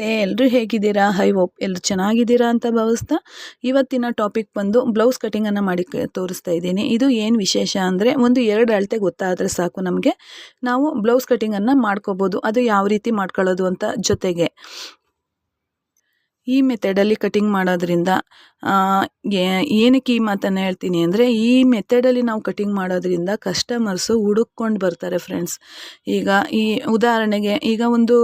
ನಮಸ್ತೆ ಎಲ್ಲರೂ ಹೇಗಿದ್ದೀರಾ? ಹೈ ಹೋಪ್ ಎಲ್ಲರೂ ಚೆನ್ನಾಗಿದ್ದೀರಾ ಅಂತ ಭಾವಿಸ್ತಾ ಇವತ್ತಿನ ಟಾಪಿಕ್ ಬಂದು ಬ್ಲೌಸ್ ಕಟಿಂಗನ್ನು ಮಾಡಿ ತೋರಿಸ್ತಾ ಇದ್ದೀನಿ. ಇದು ಏನು ವಿಶೇಷ ಅಂದರೆ ಒಂದು ಎರಡು ಅಳತೆ ಗೊತ್ತಾದರೆ ಸಾಕು ನಮಗೆ. ನಾವು ಬ್ಲೌಸ್ ಕಟಿಂಗನ್ನು ಮಾಡ್ಕೋಬೋದು. ಅದು ಯಾವ ರೀತಿ ಮಾಡ್ಕೊಳ್ಳೋದು ಅಂತ ಜೊತೆಗೆ. ಈ ಮೆಥಡಲ್ಲಿ ಕಟಿಂಗ್ ಮಾಡೋದ್ರಿಂದ ಏನಕ್ಕೆ ಈ ಮಾತನ್ನು ಹೇಳ್ತೀನಿ ಅಂದರೆ ಈ ಮೆಥಡಲ್ಲಿ ನಾವು ಕಟಿಂಗ್ ಮಾಡೋದ್ರಿಂದ ಕಸ್ಟಮರ್ಸು ಹುಡುಕ್ಕೊಂಡು ಬರ್ತಾರೆ ಫ್ರೆಂಡ್ಸ್ ಈಗ ಈ ಉದಾಹರಣೆಗೆ ಈಗ ಒಂದು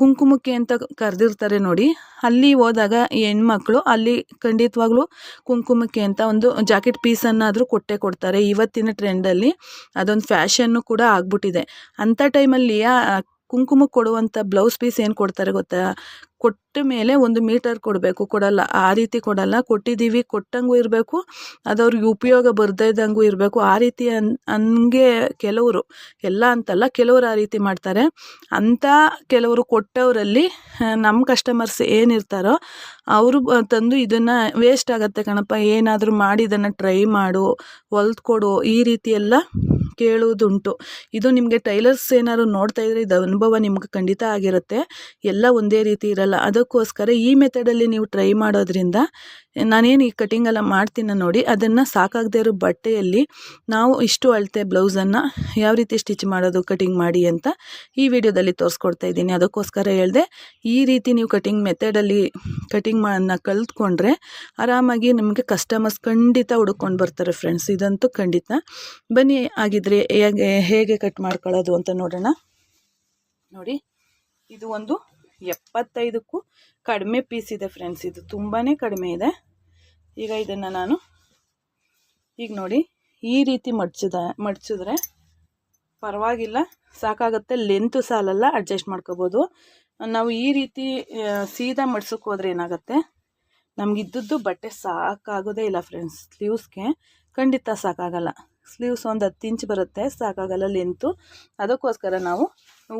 ಕುಂಕುಮಕ್ಕೆ ಅಂತ ಕರೆದಿರ್ತಾರೆ ನೋಡಿ. ಅಲ್ಲಿ ಹೋದಾಗ ಹೆಣ್ಮಕ್ಳು, ಅಲ್ಲಿ ಖಂಡಿತವಾಗ್ಲೂ ಕುಂಕುಮಕ್ಕೆ ಅಂತ ಒಂದು ಜಾಕೆಟ್ ಪೀಸನ್ನಾದರೂ ಕೊಟ್ಟೆ ಕೊಡ್ತಾರೆ. ಇವತ್ತಿನ ಟ್ರೆಂಡಲ್ಲಿ ಅದೊಂದು ಫ್ಯಾಷನ್ನು ಕೂಡ ಆಗ್ಬಿಟ್ಟಿದೆ. ಅಂಥ ಟೈಮಲ್ಲಿ ಕುಂಕುಮಕ್ಕೆ ಕೊಡುವಂಥ ಬ್ಲೌಸ್ ಪೀಸ್ ಏನು ಕೊಡ್ತಾರೆ ಗೊತ್ತಾ? ಕೊಟ್ಟ ಮೇಲೆ ಒಂದು ಮೀಟರ್ ಕೊಡಬೇಕು. ಕೊಡಲ್ಲ. ಆ ರೀತಿ ಕೊಡಲ್ಲ. ಕೊಟ್ಟಿದ್ದೀವಿ, ಕೊಟ್ಟಂಗೂ ಇರಬೇಕು, ಅದು ಅವ್ರಿಗೆ ಉಪಯೋಗ ಬರ್ದೇ ಇದ್ದಂಗೂ ಇರಬೇಕು. ಆ ರೀತಿ ಅನ್, ಹಂಗೆ ಕೆಲವರು, ಎಲ್ಲ ಅಂತಲ್ಲ ಕೆಲವರು ಆ ರೀತಿ ಮಾಡ್ತಾರೆ. ಅಂಥ ಕೆಲವರು ಕೊಟ್ಟವರಲ್ಲಿ ನಮ್ಮ ಕಸ್ಟಮರ್ಸ್ ಏನಿರ್ತಾರೋ, ಅವರು ತಂದು ಇದನ್ನು ವೇಸ್ಟ್ ಆಗುತ್ತೆ ಕಣಪ್ಪ. ಏನಾದರೂ ಮಾಡಿ, ಇದನ್ನು ಟ್ರೈ ಮಾಡು, ಹೊಲ್ದು ಕೊಡು, ಈ ರೀತಿ ಎಲ್ಲ ಕೇಳುವುದುಂಟು. ಇದು ನಿಮಗೆ ಟೈಲರ್ಸ್ ಏನಾದ್ರು ನೋಡ್ತಾ ಇದ್ರೆ ಇದು ಅನುಭವ ನಿಮ್ಗೆ ಖಂಡಿತ ಆಗಿರುತ್ತೆ. ಎಲ್ಲ ಒಂದೇ ರೀತಿ ಇರಲ್ಲ. ಅದಕ್ಕೋಸ್ಕರ ಈ ಮೆಥಡಲ್ಲಿ ನೀವು ಟ್ರೈ ಮಾಡೋದ್ರಿಂದ, ನಾನೇನು ಈ ಕಟಿಂಗ್ ಎಲ್ಲ ಮಾಡ್ತೀನ ನೋಡಿ, ಅದನ್ನು ಸಾಕಾಗದೇ ಇರೋ ಬಟ್ಟೆಯಲ್ಲಿ ನಾವು ಇಷ್ಟು ಅಳತೆ ಬ್ಲೌಸನ್ನು ಯಾವ ರೀತಿ ಸ್ಟಿಚ್ ಮಾಡೋದು ಕಟಿಂಗ್ ಮಾಡಿ ಅಂತ ಈ ವಿಡಿಯೋದಲ್ಲಿ ತೋರಿಸ್ಕೊಡ್ತಾ ಇದ್ದೀನಿ. ಅದಕ್ಕೋಸ್ಕರ ಹೇಳಿದೆ, ಈ ರೀತಿ ನೀವು ಕಟಿಂಗ್ ಮೆಥಡಲ್ಲಿ ಕಟಿಂಗ್ ಮಾಡನ್ನ ಕಲ್ತ್ಕೊಂಡ್ರೆ ಆರಾಮಾಗಿ ನಿಮಗೆ ಕಸ್ಟಮರ್ಸ್ ಖಂಡಿತ ಹುಡುಕೊಂಡು ಬರ್ತಾರೆ ಫ್ರೆಂಡ್ಸ್ ಇದಂತೂ ಖಂಡಿತ. ಬನ್ನಿ, ಆಗಿದ್ರೆ ಹೇಗೆ ಹೇಗೆ ಕಟ್ ಮಾಡ್ಕೊಳ್ಳೋದು ಅಂತ ನೋಡೋಣ. ನೋಡಿ, ಇದು ಒಂದು ಎಪ್ಪತ್ತೈದಕ್ಕೂ ಕಡಿಮೆ ಪೀಸ್ ಇದೆ ಫ್ರೆಂಡ್ಸ್ ಇದು ತುಂಬಾ ಕಡಿಮೆ ಇದೆ. ಈಗ ಇದನ್ನು ನಾನು ಈಗ ನೋಡಿ, ಈ ರೀತಿ ಮಡ್ಚಿದ, ಮಡ್ಚಿದ್ರೆ ಪರವಾಗಿಲ್ಲ, ಸಾಕಾಗುತ್ತೆ. ಲೆಂತು ಸಾಲಲ್ಲ ಅಡ್ಜಸ್ಟ್ ಮಾಡ್ಕೋಬೋದು. ನಾವು ಈ ರೀತಿ ಸೀದಾ ಮಡ್ಸೋಕೆ ಹೋದ್ರೆ ಏನಾಗುತ್ತೆ? ನಮಗಿದ್ದದ್ದು ಬಟ್ಟೆ ಸಾಕಾಗೋದೇ ಇಲ್ಲ ಫ್ರೆಂಡ್ಸ್ ಸ್ಲೀವ್ಸ್ಗೆ ಖಂಡಿತ ಸಾಕಾಗಲ್ಲ. ಸ್ಲೀವ್ಸ್ ಒಂದು ಹತ್ತು ಇಂಚ್ ಬರುತ್ತೆ ಸಾಕಾಗಲ್ಲ ಲೆಂತು ಅದಕ್ಕೋಸ್ಕರ ನಾವು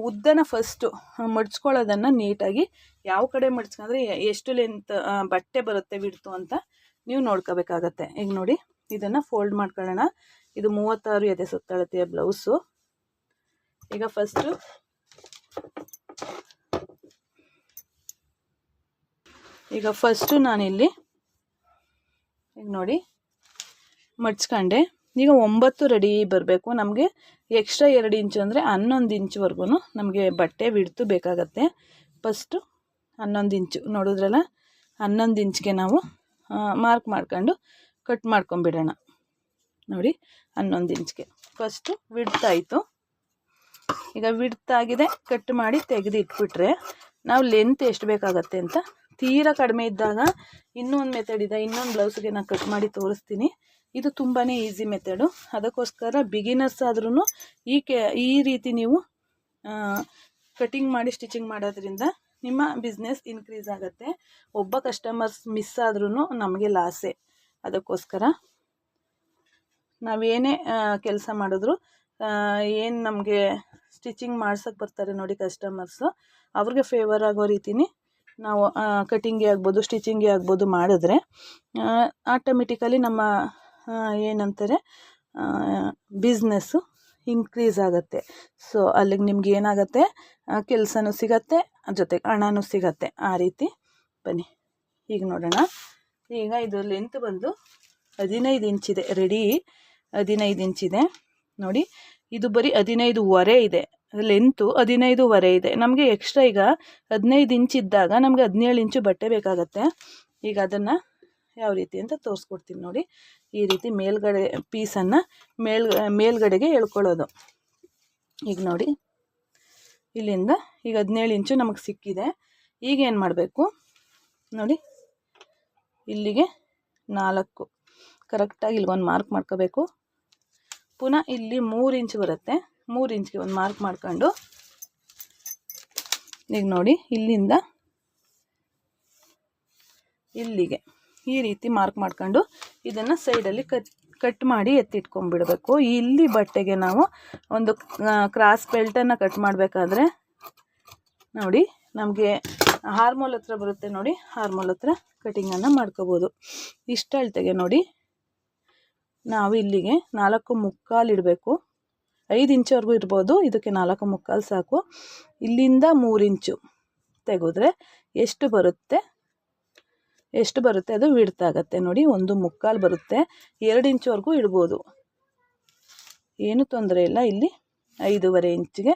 ಉದ್ದನ ಫಸ್ಟು ಮಡ್ಚ್ಕೊಳ್ಳೋದನ್ನು ನೀಟಾಗಿ ಯಾವ ಕಡೆ ಮಡ್ಚ್ಕೊಂಡ್ರೆ ಎಷ್ಟು ಲೆಂತ್ ಬಟ್ಟೆ ಬರುತ್ತೆ ಬಿಡ್ತು ಅಂತ ನೀವು ನೋಡ್ಕೋಬೇಕಾಗತ್ತೆ. ಈಗ ನೋಡಿ, ಇದನ್ನು ಫೋಲ್ಡ್ ಮಾಡ್ಕೊಳ್ಳೋಣ. ಇದು ಮೂವತ್ತಾರು ಎದೆ ಸುತ್ತಳತೆಯ ಬ್ಲೌಸು ಈಗ ಫಸ್ಟು ಈಗ ಫಸ್ಟು ನಾನಿಲ್ಲಿ, ಈಗ ನೋಡಿ, ಮಡ್ಚ್ಕೊಂಡೆ. ಈಗ ಒಂಬತ್ತು ರೆಡಿ ಬರಬೇಕು. ನಮಗೆ ಎಕ್ಸ್ಟ್ರಾ ಎರಡು ಇಂಚು ಅಂದರೆ ಹನ್ನೊಂದು ಇಂಚ್ವರೆಗೂ ನಮಗೆ ಬಟ್ಟೆ ಬಿಡ್ತು ಬೇಕಾಗತ್ತೆ. ಫಸ್ಟು ಹನ್ನೊಂದು ಇಂಚು ನೋಡಿದ್ರಲ್ಲ, ಹನ್ನೊಂದು ಇಂಚ್ಗೆ ನಾವು ಮಾರ್ಕ್ ಮಾಡ್ಕೊಂಡು ಕಟ್ ಮಾಡ್ಕೊಂಬಿಡೋಣ ನೋಡಿ, ಹನ್ನೊಂದು ಇಂಚ್ಗೆ ಫಸ್ಟು ವಿಡ್ತಾಯಿತು ಈಗ ವಿಡ್ತಾಗಿದೆ ಕಟ್ ಮಾಡಿ ತೆಗೆದು ಇಟ್ಬಿಟ್ರೆ ನಾವು ಲೆಂತ್ ಎಷ್ಟು ಬೇಕಾಗತ್ತೆ ಅಂತ, ತೀರಾ ಕಡಿಮೆ ಇದ್ದಾಗ ಇನ್ನೂ ಒಂದು ಮೆಥಡ್ ಇದೆ. ಇನ್ನೊಂದು ಬ್ಲೌಸ್ಗೆ ನಾನು ಕಟ್ ಮಾಡಿ ತೋರಿಸ್ತೀನಿ. ಇದು ತುಂಬಾ ಈಸಿ ಮೆಥಡು. ಅದಕ್ಕೋಸ್ಕರ ಬಿಗಿನರ್ಸ್ ಆದ್ರೂ ಈ ಕೆ, ಈ ರೀತಿ ನೀವು ಕಟಿಂಗ್ ಮಾಡಿ ಸ್ಟಿಚಿಂಗ್ ಮಾಡೋದ್ರಿಂದ ನಿಮ್ಮ ಬಿಸ್ನೆಸ್ ಇನ್ಕ್ರೀಸ್ ಆಗುತ್ತೆ. ಒಬ್ಬ ಕಸ್ಟಮರ್ಸ್ ಮಿಸ್ ಆದ್ರೂ ನಮಗೆ ಲಾಸೇ ಅದಕ್ಕೋಸ್ಕರ ನಾವೇನೇ ಕೆಲಸ ಮಾಡಿದ್ರು ಏನು ನಮಗೆ ಸ್ಟಿಚಿಂಗ್ ಮಾಡ್ಸೋಕ್ಕೆ ಬರ್ತಾರೆ ನೋಡಿ ಕಸ್ಟಮರ್ಸು ಅವ್ರಿಗೆ ಫೇವರ್ ಆಗೋ ರೀತಿನೇ ನಾವು ಕಟಿಂಗೇ ಆಗ್ಬೋದು ಸ್ಟಿಚಿಂಗೇ ಆಗ್ಬೋದು ಮಾಡಿದ್ರೆ ಆಟೋಮೆಟಿಕಲಿ ನಮ್ಮ ಏನಂತಾರೆ ಬಿಸ್ನೆಸ್ಸು ಇನ್ಕ್ರೀಸ್ ಆಗುತ್ತೆ. ಸೊ ಅಲ್ಲಿಗೆ ನಿಮ್ಗೆ ಏನಾಗುತ್ತೆ ಕೆಲಸನೂ ಸಿಗತ್ತೆ ಜೊತೆಗೆ ಹಣನೂ ಸಿಗತ್ತೆ. ಆ ರೀತಿ ಬನ್ನಿ. ಈಗ ನೋಡೋಣ. ಈಗ ಇದು ಲೆಂತ್ ಬಂದು ಹದಿನೈದು ಇಂಚಿದೆ ರೆಡಿ ಹದಿನೈದು ಇಂಚಿದೆ ನೋಡಿ, ಇದು ಬರೀ ಹದಿನೈದುವರೆ ಇದೆ. ಲೆಂತು ಹದಿನೈದುವರೆ ಇದೆ. ನಮಗೆ ಎಕ್ಸ್ಟ್ರಾ ಈಗ ಹದಿನೈದು ಇಂಚ್ ಇದ್ದಾಗ ನಮಗೆ ಹದಿನೇಳು ಇಂಚು ಬಟ್ಟೆ ಬೇಕಾಗತ್ತೆ. ಈಗ ಅದನ್ನು ಯಾವ ರೀತಿ ಅಂತ ತೋರಿಸ್ಕೊಡ್ತೀನಿ ನೋಡಿ. ಈ ರೀತಿ ಮೇಲ್ಗಡೆ ಪೀಸನ್ನು ಮೇಲ್, ಮೇಲ್ಗಡೆಗೆ ಎಳ್ಕೊಳ್ಳೋದು. ಈಗ ನೋಡಿ. ಇಲ್ಲಿಂದ ಈಗ ಹದಿನೇಳು ಇಂಚು ನಮಗೆ ಸಿಕ್ಕಿದೆ. ಈಗ ಏನು ಮಾಡಬೇಕು? ನೋಡಿ. ಇಲ್ಲಿಗೆ ನಾಲ್ಕು. ಕರೆಕ್ಟಾಗಿ ಇಲ್ಲಿಗೊಂದು ಮಾರ್ಕ್ ಮಾಡ್ಕೋಬೇಕು. ಪುನಃ ಇಲ್ಲಿ ಮೂರು ಇಂಚ್ ಬರುತ್ತೆ. ಮೂರು ಇಂಚ್ಗೆ ಒಂದು ಮಾರ್ಕ್ ಮಾಡ್ಕೊಂಡು. ಈಗ ನೋಡಿ, ಇಲ್ಲಿಂದ ಇಲ್ಲಿಗೆ. ಈ ರೀತಿ ಮಾರ್ಕ್ ಮಾಡ್ಕೊಂಡು ಇದನ್ನು ಸೈಡಲ್ಲಿ ಕಟ್ ಕಟ್ ಮಾಡಿ ಎತ್ತಿಟ್ಕೊಂಡ್ಬಿಡಬೇಕು. ಇಲ್ಲಿ ಬಟ್ಟೆಗೆ ನಾವು ಒಂದು ಕ್ರಾಸ್ ಬೆಲ್ಟನ್ನು ಕಟ್ ಮಾಡಬೇಕಾದ್ರೆ ನೋಡಿ ನಮಗೆ ಹಾರ್ಮೋಲ್ ಹತ್ರ ಬರುತ್ತೆ ನೋಡಿ, ಹಾರ್ಮೋಲ್ ಹತ್ರ ಕಟಿಂಗನ್ನು ಮಾಡ್ಕೋಬೋದು. ಇಷ್ಟು ಅಳತೆಗೆ ನೋಡಿ, ನಾವು ಇಲ್ಲಿಗೆ ನಾಲ್ಕು ಮುಕ್ಕಾಲು ಇಡಬೇಕು. ಐದು ಇಂಚುವರೆಗೂ ಇರ್ಬೋದು, ಇದಕ್ಕೆ ನಾಲ್ಕು ಮುಕ್ಕಾಲು ಸಾಕು. ಇಲ್ಲಿಂದ ಮೂರು ಇಂಚು ತೆಗೆದ್ರೆ ಎಷ್ಟು ಬರುತ್ತೆ? ಎಷ್ಟು ಬರುತ್ತೆ ಅದು ವಿಡ್ತ್ ಆಗುತ್ತೆ ನೋಡಿ, ಒಂದು ಮುಕ್ಕಾಲು ಬರುತ್ತೆ. ಎರಡು ಇಂಚುವರೆಗೂ ಇಡ್ಬೋದು. ಏನು ತೊಂದರೆ ಇಲ್ಲ. ಇಲ್ಲಿ ಐದೂವರೆ ಇಂಚಿಗೆ.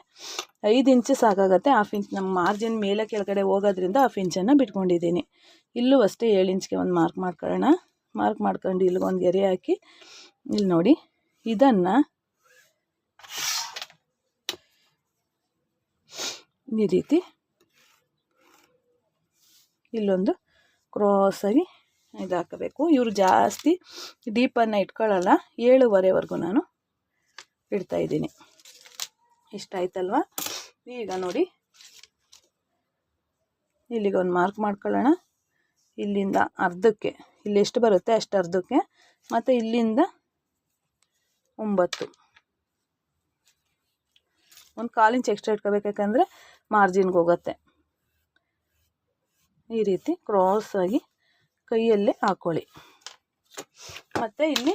ಐದು ಇಂಚು ಸಾಕಾಗತ್ತೆ. ಹಾಫ್ ಇಂಚ್ ನಮ್ಮ ಮಾರ್ಜಿನ್ ಮೇಲೆ ಕೆಳಗಡೆ ಹೋಗೋದ್ರಿಂದ ಹಾಫ್ ಇಂಚನ್ನು ಬಿಟ್ಕೊಂಡಿದ್ದೀನಿ. ಇಲ್ಲೂ ಅಷ್ಟೇ ಏಳು ಇಂಚ್ಗೆ ಒಂದು ಮಾರ್ಕ್ ಮಾಡ್ಕೊಳ್ಳೋಣ. ಮಾರ್ಕ್ ಮಾಡ್ಕೊಂಡು ಇಲ್ಲಿಗೊಂದು ಗೆರೆ ಹಾಕಿ. ಇಲ್ಲಿ ನೋಡಿ, ಇದನ್ನು ಈ ರೀತಿ ಇಲ್ಲೊಂದು ಕ್ರಾಸಾಗಿ ಇದು ಹಾಕಬೇಕು. ಇವರು ಜಾಸ್ತಿ ಡೀಪನ್ನು ಇಟ್ಕೊಳ್ಳಲ್ಲ ಏಳುವರೆವರೆಗೂ ನಾನು ಇಡ್ತಾಯಿದ್ದೀನಿ ಇಷ್ಟ ಆಯ್ತಲ್ವ ಈಗ ನೋಡಿ. ಇಲ್ಲಿಗೆ ಒಂದು ಮಾರ್ಕ್ ಮಾಡ್ಕೊಳ್ಳೋಣ. ಇಲ್ಲಿಂದ ಅರ್ಧಕ್ಕೆ, ಇಲ್ಲಿ ಎಷ್ಟು ಬರುತ್ತೆ? ಅಷ್ಟು ಅರ್ಧಕ್ಕೆ. ಮತ್ತು ಇಲ್ಲಿಂದ ಒಂಬತ್ತು. ಒಂದು ಕಾಲಿಂಚ್ ಎಕ್ಸ್ಟ್ರಾ ಇಟ್ಕೋಬೇಕು ಯಾಕಂದರೆ ಮಾರ್ಜಿನ್ಗೆ ಹೋಗುತ್ತೆ. ಈ ರೀತಿ ಕ್ರಾಸಾಗಿ ಕೈಯಲ್ಲೇ ಹಾಕೊಳ್ಳಿ. ಮತ್ತು ಇಲ್ಲಿ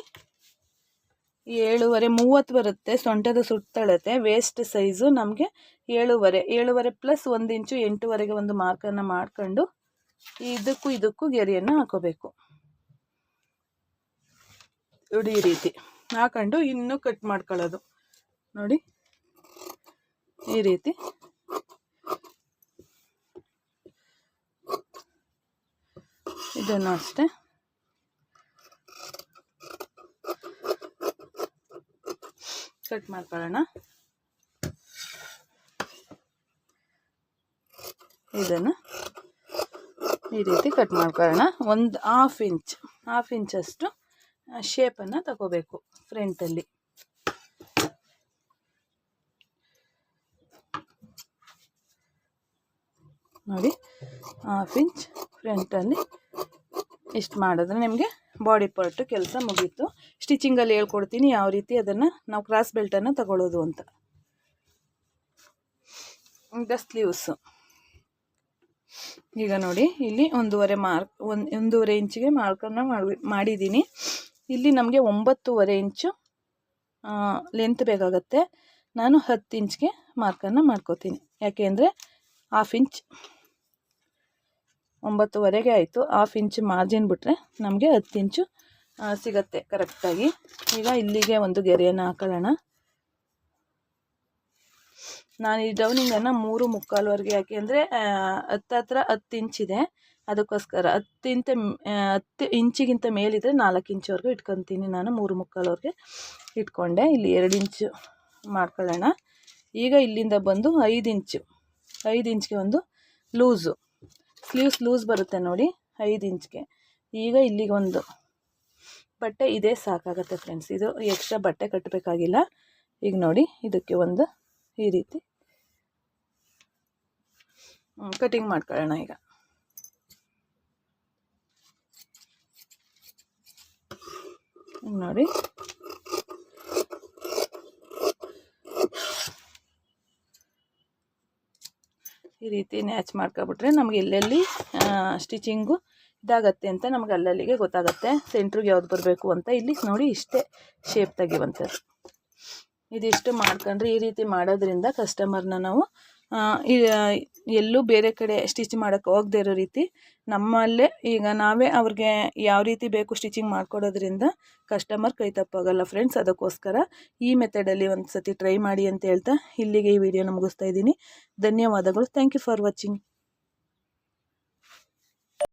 ಏಳುವರೆ, ಮೂವತ್ತು ಬರುತ್ತೆ. ಸೊಂಟದ ಸುತ್ತಳತೆ ವೇಸ್ಟ್ ಸೈಜು ನಮಗೆ ಏಳುವರೆ. ಏಳುವರೆ ಪ್ಲಸ್ ಒಂದು ಇಂಚು ಎಂಟುವರೆಗೆ ಒಂದು ಮಾರ್ಕನ್ನು ಮಾಡ್ಕೊಂಡು ಇದಕ್ಕೂ ಇದಕ್ಕೂ ಗೆರೆಯನ್ನು ಹಾಕೋಬೇಕು. ನೋಡಿ ಈ ರೀತಿ. ಹಾಕೊಂಡು ಇನ್ನೂ ಕಟ್ ಮಾಡ್ಕೊಳ್ಳೋದು. ನೋಡಿ ಈ ರೀತಿ. ಇದನ್ನು ಅಷ್ಟೇ ಕಟ್ ಮಾಡ್ಕೊಳ್ಳೋಣ. ಇದನ್ನು ಈ ರೀತಿ ಕಟ್ ಮಾಡ್ಕೊಳ್ಳೋಣ. ಒಂದು ಹಾಫ್ ಇಂಚ್ ಹಾಫ್ ಇಂಚಷ್ಟು ಶೇಪನ್ನು ತಗೋಬೇಕು ಫ್ರಂಟಲ್ಲಿ ನೋಡಿ ಹಾಫ್ ಇಂಚ್ ಫ್ರಂಟಲ್ಲಿ ಇಷ್ಟು ಮಾಡಿದ್ರೆ ನಿಮಗೆ ಬಾಡಿ ಪಾರ್ಟು ಕೆಲಸ ಮುಗೀತು. ಸ್ಟಿಚಿಂಗಲ್ಲಿ ಹೇಳ್ಕೊಡ್ತೀನಿ ಯಾವ ರೀತಿ ಅದನ್ನು ನಾವು ಕ್ರಾಸ್ ಬೆಲ್ಟನ್ನು ತಗೊಳ್ಳೋದು ಅಂತ. ಈಗ ಸ್ಲೀವ್ಸು ಈಗ ನೋಡಿ, ಇಲ್ಲಿ ಒಂದೂವರೆ ಮಾರ್ಕ್ ಒಂದು, ಒಂದೂವರೆ ಇಂಚಿಗೆ ಮಾರ್ಕನ್ನು ಮಾಡಿ ಮಾಡಿದ್ದೀನಿ ಇಲ್ಲಿ ನಮಗೆ ಒಂಬತ್ತೂವರೆ ಇಂಚು ಲೆಂತ್ ಬೇಕಾಗತ್ತೆ. ನಾನು ಹತ್ತು ಇಂಚ್ಗೆ ಮಾರ್ಕನ್ನು ಮಾಡ್ಕೋತೀನಿ. ಯಾಕೆ ಅಂದರೆ ಹಾಫ್ ಇಂಚ್ ಒಂಬತ್ತುವರೆಗೆ ಆಯಿತು. ಹಾಫ್ ಇಂಚ್ ಮಾರ್ಜಿನ್ ಬಿಟ್ಟರೆ ನಮಗೆ ಹತ್ತು ಇಂಚು ಸಿಗತ್ತೆ ಕರೆಕ್ಟಾಗಿ ಈಗ ಇಲ್ಲಿಗೆ ಒಂದು ಗೆರೆಯನ್ನು ಹಾಕೊಳ್ಳೋಣ. ನಾನು ಈ ಡೌನಿಂಗನ್ನು ಮೂರು ಮುಕ್ಕಾಲ್ವರೆಗೆ ಯಾಕೆ ಅಂದರೆ ಹತ್ತತ್ರ ಹತ್ತು ಇಂಚಿದೆ ಅದಕ್ಕೋಸ್ಕರ ಹತ್ತಿಂತ ಹತ್ತು ಇಂಚಿಗಿಂತ ಮೇಲಿದ್ರೆ ನಾಲ್ಕು ಇಂಚವರೆಗೂ ಇಟ್ಕೊತೀನಿ. ನಾನು ಮೂರು ಮುಕ್ಕಾಲ್ವರೆಗೆ ಇಟ್ಕೊಂಡೆ. ಇಲ್ಲಿ ಎರಡು ಇಂಚು ಮಾಡ್ಕೊಳ್ಳೋಣ. ಈಗ ಇಲ್ಲಿಂದ ಬಂದು ಐದು ಇಂಚು ಐದು ಇಂಚ್ಗೆ ಒಂದು ಲೂಸು. ಸ್ಲೀವ್ಸ್ ಲೂಸ್ ಬರುತ್ತೆ ನೋಡಿ, ಐದು ಇಂಚ್ಗೆ. ಈಗ ಇಲ್ಲಿಗೊಂದು ಬಟ್ಟೆ ಇದೇ, ಸಾಕಾಗತ್ತೆ ಫ್ರೆಂಡ್ಸ್ ಇದು ಎಕ್ಸ್ಟ್ರಾ ಬಟ್ಟೆ ಕಟ್ಟಬೇಕಾಗಿಲ್ಲ ಈಗ ನೋಡಿ, ಇದಕ್ಕೆ ಒಂದು ಈ ರೀತಿ. ಕಟಿಂಗ್ ಮಾಡ್ಕೊಳ್ಳೋಣ ಈಗ ನೋಡಿ. ಈ ರೀತಿ ನ್ಯಾಚ್ ಮಾಡ್ಕೊಬಿಟ್ರೆ ನಮಗೆ ಎಲ್ಲೆಲ್ಲಿ ಸ್ಟಿಚಿಂಗು ಇದಾಗತ್ತೆ ಅಂತ ನಮ್ಗೆ ಅಲ್ಲಲ್ಲಿಗೆ ಗೊತ್ತಾಗುತ್ತೆ. ಸೆಂಟ್ರಿಗೆ ಯಾವ್ದು ಬರಬೇಕು ಅಂತ ಇಲ್ಲಿ ನೋಡಿ ಇಷ್ಟೇ ಶೇಪ್ ತೆಗಿವಂಥದ್ದು ಇದಿಷ್ಟು ಮಾಡ್ಕೊಂಡ್ರೆ ಈ ರೀತಿ ಮಾಡೋದ್ರಿಂದ ಕಸ್ಟಮರ್ನ ನಾವು ಎಲ್ಲೂ ಬೇರೆ ಕಡೆ ಸ್ಟಿಚ್ ಮಾಡೋಕ್ಕೆ ಹೋಗದೇ ಇರೋ ರೀತಿ ನಮ್ಮಲ್ಲೇ ಈಗ ನಾವೇ ಅವ್ರಿಗೆ ಯಾವ ರೀತಿ ಬೇಕು ಸ್ಟಿಚಿಂಗ್ ಮಾಡಿಕೊಡೋದ್ರಿಂದ ಕಸ್ಟಮರ್ ಕೈ ತಪ್ಪಾಗಲ್ಲ ಫ್ರೆಂಡ್ಸ್ ಅದಕ್ಕೋಸ್ಕರ ಈ ಮೆಥಡಲ್ಲಿ ಒಂದು ಸತಿ ಟ್ರೈ ಮಾಡಿ ಅಂತ ಹೇಳ್ತಾ ಇಲ್ಲಿಗೆ ಈ ವಿಡಿಯೋನ ಮುಗಿಸ್ತಾ ಇದ್ದೀನಿ. ಧನ್ಯವಾದಗಳು. Thank you for watching